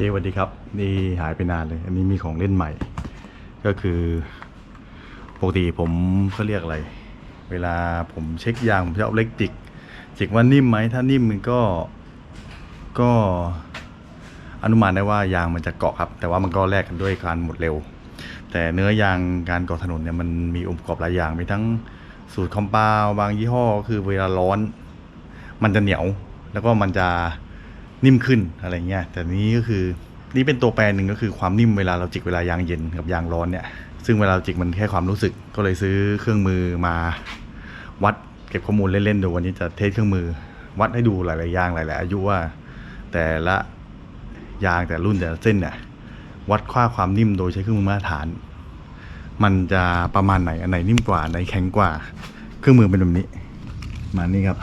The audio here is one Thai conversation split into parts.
คสวัสดีครับ นี่หายไปนานเลย อันนี้มีของเล่นใหม่ ก็คือปกติผมเขาเรียกอะไร เวลาผมเช็คยาง ผมจะเอาเล็กจิกจิกว่านิ่มไหม ถ้านิ่มมันก็ก็อนุมานได้ว่ายางมันจะเกาะครับ แต่ว่ามันก็แลกกันด้วยการหมดเร็ว แต่เนื้อยางการเกาะถนนเนี่ยมันมีองค์ประกอบหลายอย่างมีทั้งสูตรคอมเปาบางยี่ห้อ คือเวลาร้อน มันจะเหนียวแล้วก็มันจะ นิ่มขึ้นอะไรเงี้ยแต่นี้ก็คือนี่เป็นตัวแปรหนึ่งก็คือความนิ่มเวลาเราจิกเวลายางเย็นกับยางร้อนเนี่ยซึ่งเวลาจิกมันแค่ความรู้สึกก็เลยซื้อเครื่องมือมาวัดเก็บข้อมูลเล่นๆดูวันนี้จะเทสเครื่องมือ วัดให้ดูหลายๆยางหลายๆอายุว่า แต่ละยางแต่รุ่นแต่ละเส้นเนี่ยวัดค่าความนิ่มโดยใช้เครื่องมือมาตรฐาน มันจะประมาณไหนอันไหนนิ่มกว่าอันไหนแข็งกว่า เครื่องมือเป็นแบบนี้มานี่ครับ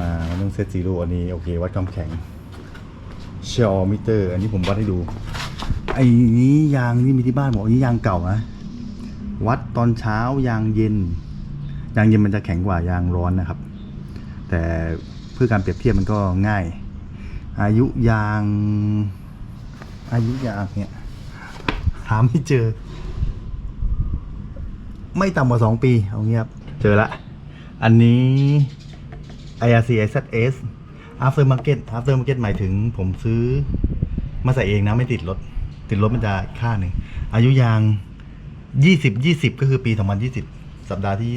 มามันต้องเซตซีโร่อันนี้โอเควัดความแข็งเชอมิเตอร์อันนี้ผมวัดให้ดู ไอ้นี้ยางนี่มีที่บ้านบอกอันนี้ยางเก่านะวัดตอนเช้ายางเย็น ยางเย็นมันจะแข็งกว่ายางร้อนนะครับ แต่เพื่อการเปรียบเทียบมันก็ง่าย อายุยาง อายุยางเนี่ยหาไม่เจอ ไม่ต่ำกว่าสองปีเอาเงียบเจอละ อันนี้ IRC IZS After Market After Market หมายถึงผมซื้อมาใส่เองนะไม่ติดรถ ติดรถมันจะค่าหนึ่ง อายุยาง 20 20 ก็คือปี 2020 สัปดาห์ที่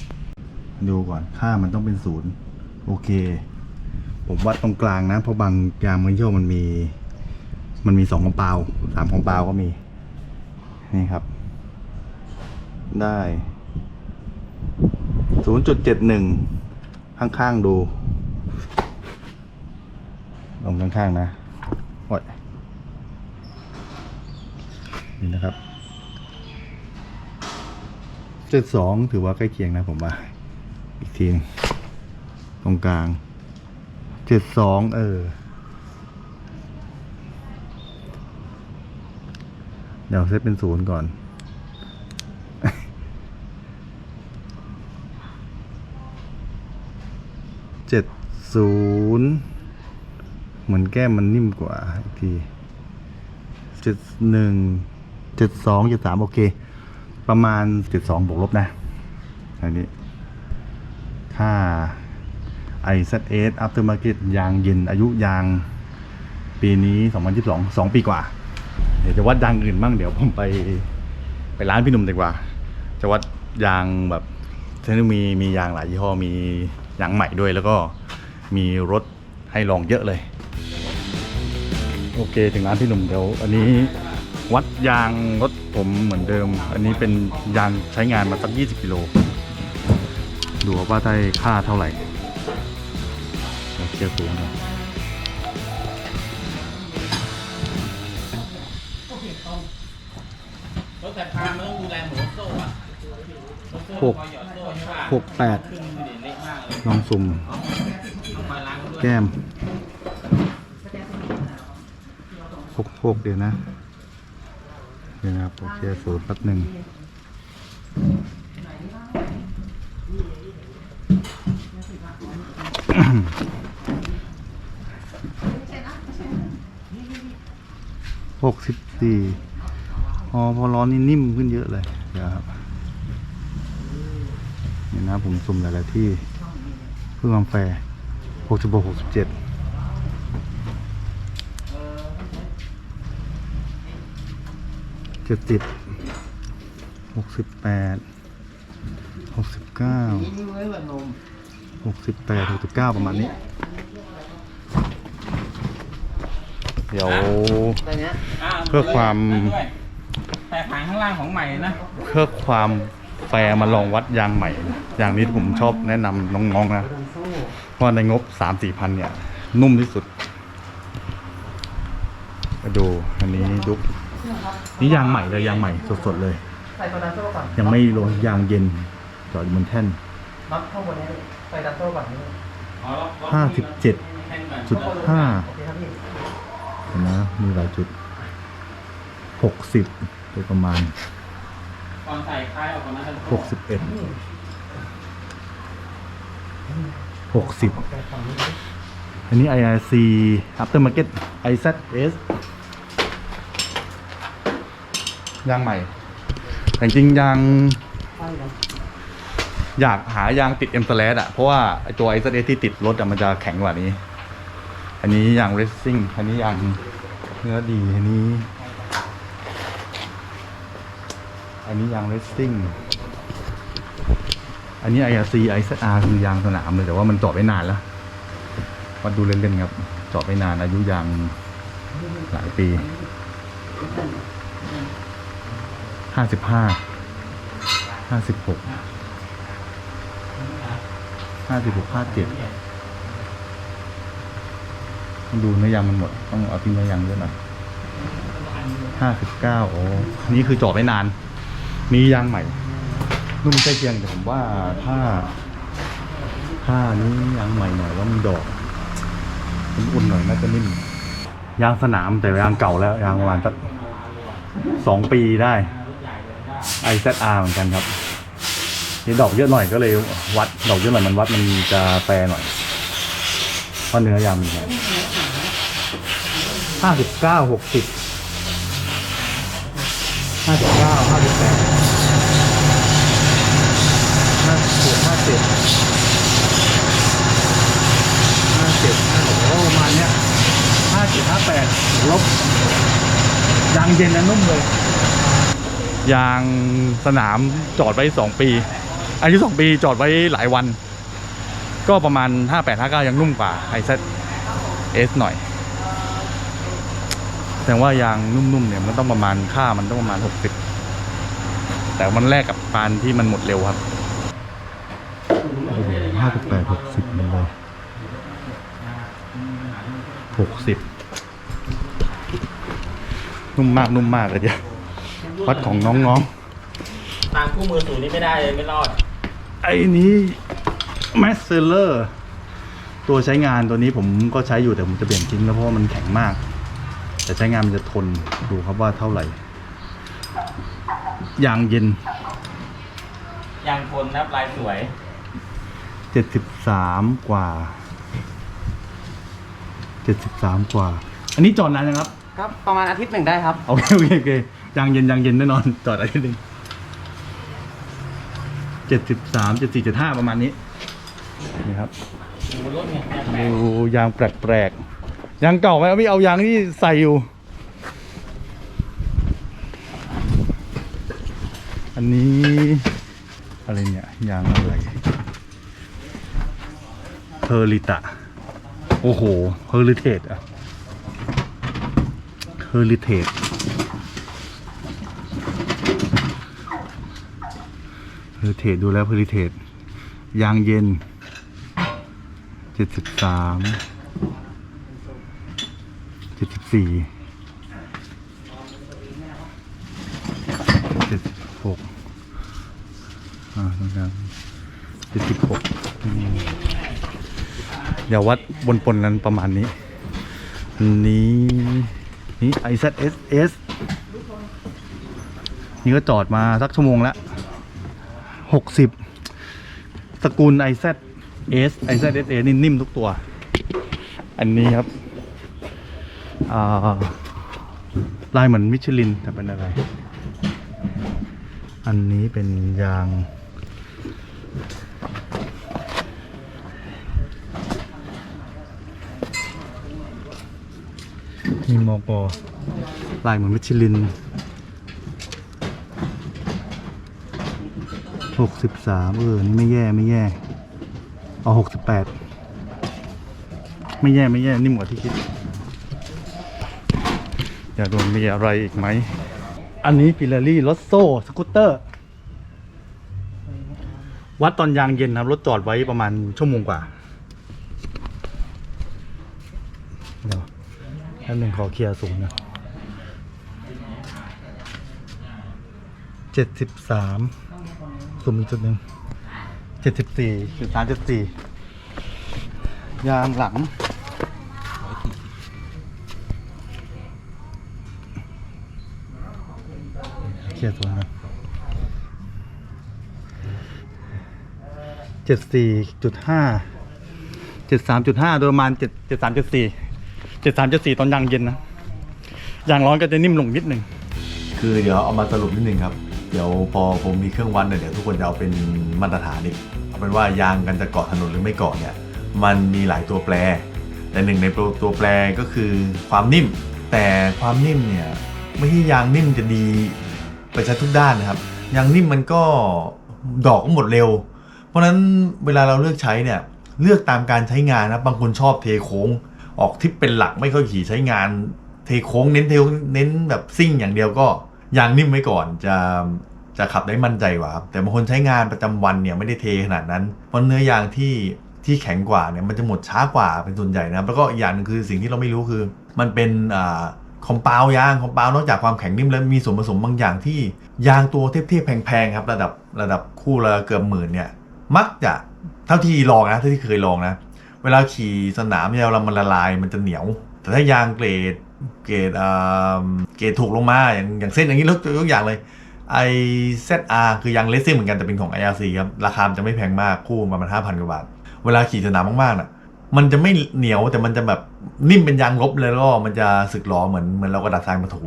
20 ดูก่อนค่ามันต้องเป็นศูนย์โอเค ผมวัดตรงกลางนะ เพราะบางยางมันโยมันมี มันมีสองของเปล่าสามของเปล่าก็มี นี่ครับ ได้ 0.71 ข้างๆดู ลงข้างๆนะโอ้ยนี่นะครับเจ็ดสองถือว่าใกล้เคียงนะผมว่า อีกทีหนึงตรงกลางเจ็ดสองเออ เดี๋ยวเซตเป็นศูนย์ก่อน เจ็ดศูนย์เหมือนแก้มมันนิ่มกว่าอีกทีเจ็ดหนึ่งเจ็ดสองเจ็ดสามโอเค ประมาณเจ็ดสองบวกลบนะอันนี้ถ้า i z s aftermarket ยางเย็นอายุยางปีนี้ 2022 2 ปีกว่า เดี๋ยวจะวัดยางอื่นบ้างเดี๋ยวผมไปไปร้านพี่หนุ่มดีกว่า จะวัดยางแบบที่นี่มีมียางหลายยี่ห้อมี ยางใหม่ด้วยแล้วก็มีรถให้ลองเยอะเลย โอเคถึงร้านพี่หนุ่มเดี๋ยวอันนี้วัดยางรถผมเหมือนเดิม อันนี้เป็นยางใช้งานมาสัก 20 กิโล ดูว่าได้ค่าเท่าไหร่เดี๋ยวเคลียร์สูงหน่อยรถแต่พามันต้องดูแลหมูโซ่อะรถโซ่หกคอยหยอดโซ่ใช่ป่ะหกแปด ลองสุ่ม แก้มหกหกเดี๋ยวนะ เดี๋ยวนะครับ โอเคสูตรแป๊บหนึ่งหกสิบสี่พอพอร้อนนี่นิ่มขึ้นเยอะเลย เดี๋ยวครับ นี่นะผมสุ่มหลายๆที่ พื่อความแฟร์หกสิบหกหกสิบเจ็ดเจ็ดสิบหกสิบแปดหกสิบเก้าหกสิบแปดหกสิบเก้าประมาณนี้ เดี๋ยวอ่าเพื่อความด้วยแต่ผางข้างล่างของใหม่นะเพื่อความแฟร์มาลองวัดยางใหม่ อย่างนี้ที่ผมชอบแนะนำน้องๆนะ เพราะในงบสามสี่พันเนี่ย นุ่มที่สุดมาดูอันนี้ดุกนี่ยางใหม่เลยยางใหม่สดๆเลย ใส่โซดาโซ่ก่อนยังไม่ลงยางเย็นจอดอยู่บนแท่นน็อตข้างบนนี้ใส่โซดาโซ่ก่อนนี่อ๋อล็อกล็อกห้าสิบเจ็ดแท่นก่อนจุดห้าโอเคครับพี่เห็นนะมีหลายจุดหกสิบโดยประมาณก่อนใส่คลายออกก่อนนะหกสิบเอ็ด หกสิบอันนี้ IRC Aftermarket IZS ยางใหม่แต่จริงยาง อยากหายางติด M s l a s อะ เพราะว่าไอ้ตัว IZS ที่ติดรถอะมันจะแข็งกว่านี้ อันนี้ยาง racing อันนี้ยางเนื้อดีอันนี้ อันนี้ยาง racing อันนี้ IRC IZR คือยางสนามเลยแต่ว่ามันจอดไว้นานแล้ววัดดูเล่นๆครับ จอดไปนานอายุยางหลายปีห้าสิบห้าห้าสิบหกห้าสิบหกห้าเจ็ดต้องดูเนื้อยางมันหมด ต้องเอาที่เนื้อยางด้วยหน่อยห้าสิบเก้าโอ้อันนี้คือจอดไว้นาน มียางใหม่ นุ่มใกล้เคียงแต่ผมว่าถ้าถ้านี้ยางใหม่หน่อยแล้วมีดอกอุ่นหน่อยน่าจะนิ่มยางสนามแต่ยางเก่าแล้วยางประมาณสักสองปีได้ IZR เหมือนกันครับนี่ดอกเยอะหน่อยก็เลยวัดดอกเยอะหน่อยมันวัดมันจะแปรหน่อยเพราะเนื้อยางมันแพงห้าสิบเก้าหกสิบห้าสิบเก้าห้าสิบแปดห้า สิบห้าเจ็ดห้าเจ็ดห้าหกประมาณเนี้ยห้าเจ็ดห้าแปดลบยางเย็นและนุ่มเลย ยางสนามจอดไว้สองปี อายุสองปีจอดไว้หลายวัน ก็ประมาณห้าแปดห้าเก้ายังนุ่มกว่าไอเซเอสหน่อย แต่ว่ายางนุ่มๆเนี่ยมันต้องประมาณค่ามันต้องประมาณหกสิบแต่มันแลกกับการที่มันหมดเร็วครับ หห้าสิบแปดหกสิบมันเลยหกสิบนุ่มมากนุ่มมากเลยเดียววัดของน้องตามคู่มือสูตรนี้ไม่ได้เลยไม่รอด ๆ ไอ้นี้แมสเซเลอร์ ตัวใช้งานตัวนี้ผมก็ใช้อยู่แต่ผมจะเปลี่ยนทิ้งแล้วเพราะว่ามันแข็งมาก แต่ใช้งานมันจะทนดูครับว่าเท่าไหร่ยางเย็นยางคนนับลายสวย เจ็ดสิบสามกว่าเจ็ดสิบสามกว่า อันนี้จอดนานยังครับ ครับประมาณอาทิตย์หนึ่งได้ครับ โอเคโอเคโอเคยางเย็นยางเย็นแน่นอน จอดอะไรหนึ่งเจ็ดสิบสามเจ็ดสี่เจ็ดห้าประมาณนี้นี่ครับอยู่บนรถไงยางแปลดูกยางแปลกๆยางเก่าไหมเอาไม่เอายางที่ใส่อยู่ อันนี้อะไรเนี่ยยางอะไร เพอริตะ โอ้โหเพอริเทตอะเพอริเทตเพอริเทตดูแล้วเพอริเทตยางเย็นเจ็ดสิบสามเจ็ดสิบสี่เจ็ดสิบหกอ่าตรงกลางเจ็ดสิบหก อย่าวัดบนปนนั้นประมาณนี้อันนี้นี่ IZSS นี่ก็จอดมาสักชั่วโมงล้วหกสิบตระกูล IZ S I Z S A นี่นิ่มทุกตัว อันนี้ครับลายเหมือนมิชลินแต่เป็นอะไร อันนี้เป็นยาง มีมอกอลายเหมือนมิชลินหกสิบสามเออ นี่ไม่แย่ไม่แย่ เอาหกสิบแปดไม่แย่ไม่แย่นิ่หมกว่าที่คิด อย่าโดนมีอะไรอีกไหม อันนี้ฟิลารี่รถโซ่สกูตเตอร์ วัดตอนยางเย็นนะครับ รถจอดไว้ประมาณชั่วโมงกว่าเดี๋ยว แป๊บนึงขอเคลียร์สูงนะเจ็ดสิบสามสูงอีกจุดหนึ่งเจ็ดสิบสี่จุดสามจุดสี่ยางหลังเคลียร์ตัวนะเจ็ดสี่จุดห้าเจ็ดสามจุดห้าโดยประมาณเจ็ดเจ็ดสามเจ็ดสี่ เจ็ดสามเจ็ดสี่ตอนยางเย็นนะยางร้อนก็จะนิ่มลงนิดหนึ่งคือเดี๋ยวเอามาสรุปนิดนึงครับ เดี๋ยวพอผมมีเครื่องวัดเนี่ยเดี๋ยวทุกคนจะเอาเป็นมาตรฐานอีกเอาเป็นว่ายางกันจะเกาะถนนหรือไม่เกาะเนี่ยมันมีหลายตัวแปร แต่หนึ่งในตัวแปรก็คือความนิ่ม แต่ความนิ่มเนี่ยไม่ใช่ยางนิ่มจะดีไปใช้ทุกด้านนะครับ ยางนิ่มมันก็ดอกก็หมดเร็ว เพราะฉะนั้นเวลาเราเลือกใช้เนี่ยเลือกตามการใช้งานนะบางคนชอบเทโค้ง ออกทิปเป็นหลักไม่ค่อยขี่ใช้งานเทโค้งเน้นเทเน้นแบบซิ่งอย่างเดียวก็ยางนิ่มไว้ก่อนจะจะขับได้มั่นใจกว่าครับแต่บางคนใช้งานประจำวันเนี่ยไม่ได้เทขนาดนั้นเพราะเนื้อยางที่ที่แข็งกว่าเนี่ยมันจะหมดช้ากว่าเป็นส่วนใหญ่นะครับแล้วก็อีกอย่างนึงคือสิ่งที่เราไม่รู้คือ มันเป็นอ่าคอมเปาวยางคอมเปาวนอกจากความแข็งนิ่มแล้วมีส่วนผสมบางอย่างที่ยางตัวเทียบๆแพงๆครับ ระดับระดับคู่ละเกือบหมื่นเนี่ยมักจะเท่าที่ลองนะเท่าที่เคยลองนะ เวลาขี่สนามเนี่ยเวลามันละลายมันจะเหนียว แต่ถ้ายางเกรดเกรดอ่าเกรดถูกลงมาอย่างอย่างเส้นอย่างนี้ยกยกอย่างเลยไอ ZR คือยางเลสซิ่งเหมือนกันแต่เป็นของ IRC ครับ ราคาจะไม่แพงมากคู่ประมาณห้าพันกว่าบาท เวลาขี่สนามมากๆน่ะมันจะไม่เหนียวแต่มันจะแบบนิ่มเป็นยางลบเลยแล้วก็มันจะสึกหรอเหมือนเหมือนเรากระดาษทรายมาถู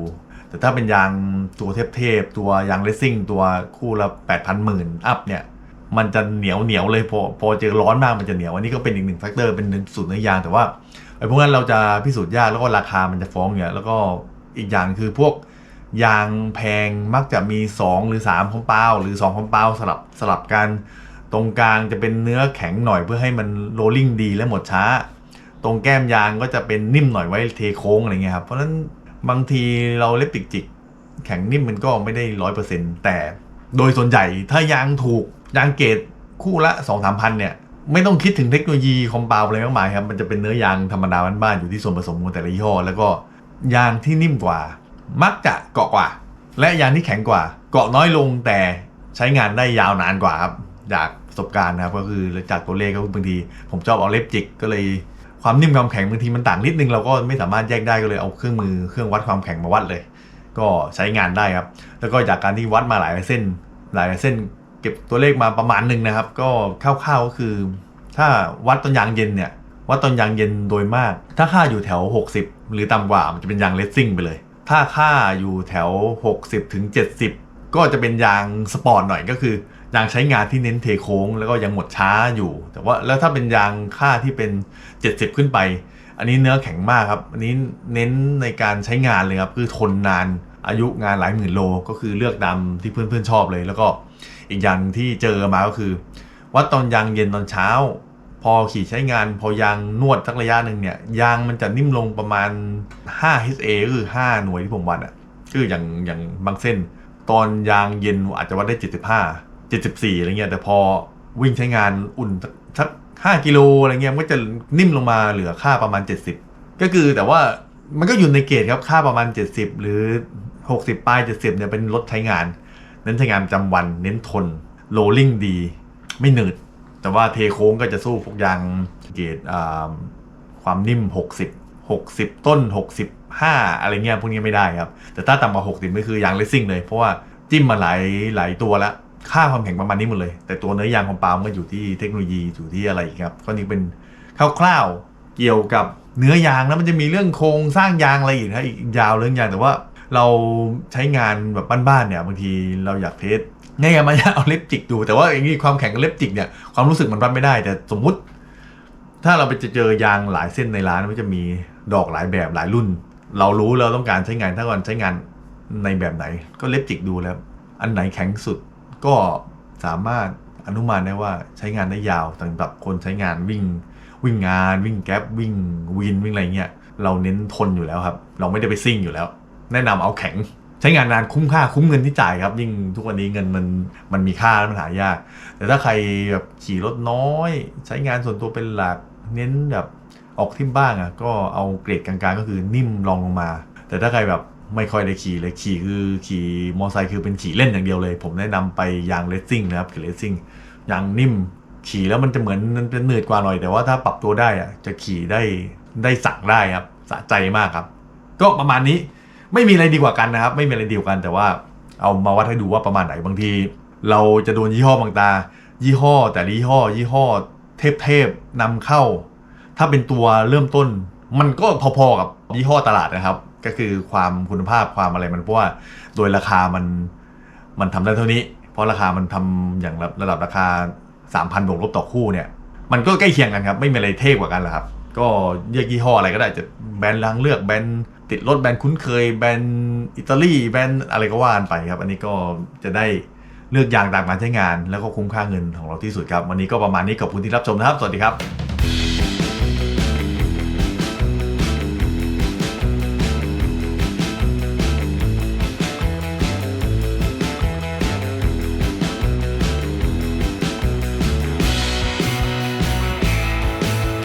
แต่ถ้าเป็นยางตัวเทพๆตัวยางเลสซิ่งตัวคู่ละแปดพันหมื่นอัพเนี่ย มันจะเหนียวเหนียวเลยพอพอเจอร้อนมากมันจะเหนียวอันนี้ก็เป็นอีกหนึ่งแฟกเตอร์เป็นสูตรเนื้อยางแต่ว่าไอ้พวกนั้นเราจะพิสูจน์ยากแล้วก็ราคามันจะฟ้องเนี่ยแล้วก็อีกอย่างคือพวกยางแพงมักจะมี 2 หรือ3คอมเปาหรือ2คอมเปาสลับสลับกันตรงกลางจะเป็นเนื้อแข็งหน่อยเพื่อให้มันโรลลิ่งดีและหมดช้า ตรงแก้มยางก็จะเป็นนิ่มหน่อยไว้เทโค้งอะไรเงี้ยครับเพราะฉะนั้นบางทีเราเล็บจิกจิกแข็งนิ่มมันก็ไม่ได้ร้อยเปอร์เซ็นต์แต่โดยส่วนใหญ่ถ้ายางถูก ยางเกรดคู่ละ2องสามพันเนี่ย ไม่ต้องคิดถึงเทคโนโลยีคอมเปาอะไรมากมายครับ มันจะเป็นเนื้อยางธรรมดาบ้านๆอยู่ที่ส่วนผสมของแต่ละยี่ห้อ แล้วก็ยางที่นิ่มกว่า มักจะเกาะกว่า และยางที่แข็งกว่า เกาะน้อยลงแต่ใช้งานได้ยาวนานกว่าครับจากประสบการณ์นะครับก็คือจากตัวเลขก็บางที ผมชอบเอาเล็บจิกก็เลยความนิ่มความแข็งบางทีมันต่างนิดนึงเราก็ไม่สามารถแยกได้ก็เลยเอาเครื่องมือเครื่องวัดความแข็งมาวัดเลย ก็ใช้งานได้ครับ แล้วก็จากการที่วัดมาหลายเส้น หลายเส้น เก็บตัวเลขมาประมาณหนึ่งนะครับ ก็คร่าวๆก็คือ ถ้าวัดตอนยางเย็นเนี่ยวัดตอนยางเย็นโดยมาก ถ้าค่าอยู่แถว 60 หรือต่ำกว่ามันจะเป็นยางเลสซิ่งไปเลย ถ้าค่าอยู่แถว 60ถึง70 ก็จะเป็นยางสปอร์ตหน่อยก็คือยางใช้งานที่เน้นเทโค้ง แล้วก็ยังหมดช้าอยู่ แต่ว่าแล้วถ้าเป็นยางค่าที่เป็น 70 ขึ้นไป อันนี้เนื้อแข็งมากครับ อันนี้เน้นในการใช้งานเลยครับคือทนนานอายุงานหลายหมื่นโล ก็คือเลือกดำที่เพื่อนๆชอบเลย แล้วก็ อีกอย่างที่เจอมาก็คือวัดตอนยางเย็นตอนเช้า พอขี่ใช้งานพอยางนวดสักระยะหนึ่งเนี่ยยางมันจะนิ่มลงประมาณ 5 HA ก็คือ 5 หน่วยที่ผมวัดอะคืออย่างอย่างบางเส้น ตอนยางเย็นอาจจะวัดได้ 75 74อะไรเงี้ยแต่พอวิ่งใช้งานอุ่นสักสัก5กิโลอะไรเงี้ยมันก็จะนิ่มลงมาเหลือค่าประมาณ 70 ก็คือแต่ว่ามันก็อยู่ในเกณฑ์ครับค่าประมาณ 70 หรือ 60ปลาย70เนี่ยเป็นรถใช้งาน น้นใช้งานประจำวันเน้นทนโรลลิ่งดี ไม่หนืด แต่ว่าเทโค้งก็จะสู้พวกยางเกรดความนิ่ม 60 60 ต้น 65 อะไรเงี้ยพวกนี้ไม่ได้ครับ แต่ถ้าต่ำกว่า 60ก็คือยางเลสซิ่งเลย เพราะว่าจิ้มมาหลายหลายตัวแล้วค่าความแข็งประมาณนี้หมดเลย แต่ตัวเนื้อยางของปาล์มก็อยู่ที่เทคโนโลยีอยู่ที่อะไรครับก็นี่เป็นคร่าวๆเกี่ยวกับเนื้อยางแล้วมันจะมีเรื่องโครงสร้างยางอะไรอีกนะอีกยาวเรื่องยางแต่ว่า เราใช้งานแบบบ้านๆเนี่ยบางทีเราอยากเทสง่ายๆมาอยากเอาเล็บจิกดู แต่ว่าอย่างนี้ความแข็งกับเล็บจิกเนี่ยความรู้สึกมันวัดไม่ได้ แต่สมมุติ ถ้าเราไปเจอยางหลายเส้นในร้านมันจะมีดอกหลายแบบหลายรุ่น เรารู้เราต้องการใช้งานถ้าก่อนใช้งานในแบบไหน ก็เล็บจิกดูแล้ว อันไหนแข็งสุดก็สามารถอนุมานได้ว่าใช้งานได้ยาวสำหรับคนใช้งานวิ่ง วิ่งงาน วิ่งแก๊ปวิ่งวินวิ่งอะไรเงี้ยเราเน้นทนอยู่แล้วครับ เราไม่ได้ไปซิ่งอยู่แล้ว แนะนำเอาแข็ง ใช้งานนานคุ้มค่าคุ้มเงินที่จ่ายครับ ยิ่งทุกวันนี้เงินมันมันมีค่าแล้วมันหายาก แต่ถ้าใครแบบขี่รถน้อย ใช้งานส่วนตัวเป็นหลักเน้นแบบออกทิมบ้างอะก็เอาเกรดกลางๆ ก็คือนิ่มรองลงมา แต่ถ้าใครแบบไม่ค่อยได้ขี่เลยขี่คือขี่มอไซค์คือเป็นขี่เล่นอย่างเดียวเลย ผมแนะนำไปยางเลสซิ่งนะครับขี่เลสซิ่งยางนิ่ม ขี่แล้วมันจะเหมือนมันจะเหนื่อยกว่าหน่อย แต่ว่าถ้าปรับตัวได้อะจะขี่ได้ได้สั่งได้ครับสะใจมากครับ ก็ประมาณนี้ ไม่มีอะไรดีกว่ากันนะครับ ไม่มีอะไรดีกว่ากัน แต่ว่าเอามาวัดให้ดูว่าประมาณไหนบางที เราจะโดนยี่ห้อบางตา ยี่ห้อ แต่ยี่ห้อ ยี่ห้อ เทพเทพๆนำเข้า ถ้าเป็นตัวเริ่มต้น มันก็พอๆกับยี่ห้อตลาดนะครับ ก็คือความคุณภาพความอะไรมันเพราะว่าโดยราคามันมันทำได้เท่านี้ เพราะราคามันทำอย่างระระดับราคา 3,000บวกลบต่อคู่เนี่ย มันก็ใกล้เคียงกันครับ ไม่มีอะไรเท่กว่ากันหรอกครับ ก็เรียกยี่ห้ออะไรก็ได้จะแบรนด์ล้างเลือกแบรนด์ติดรถแบรนด์คุ้นเคยแบรนด์อิตาลีแบรนด์อะไรก็ว่ากันไปครับ อันนี้ก็จะได้เลือกอย่างต่างการใช้งาน แล้วก็คุ้มค่าเงินของเราที่สุดครับ วันนี้ก็ประมาณนี้ขอบคุณที่รับชมนะครับ สวัสดีครับ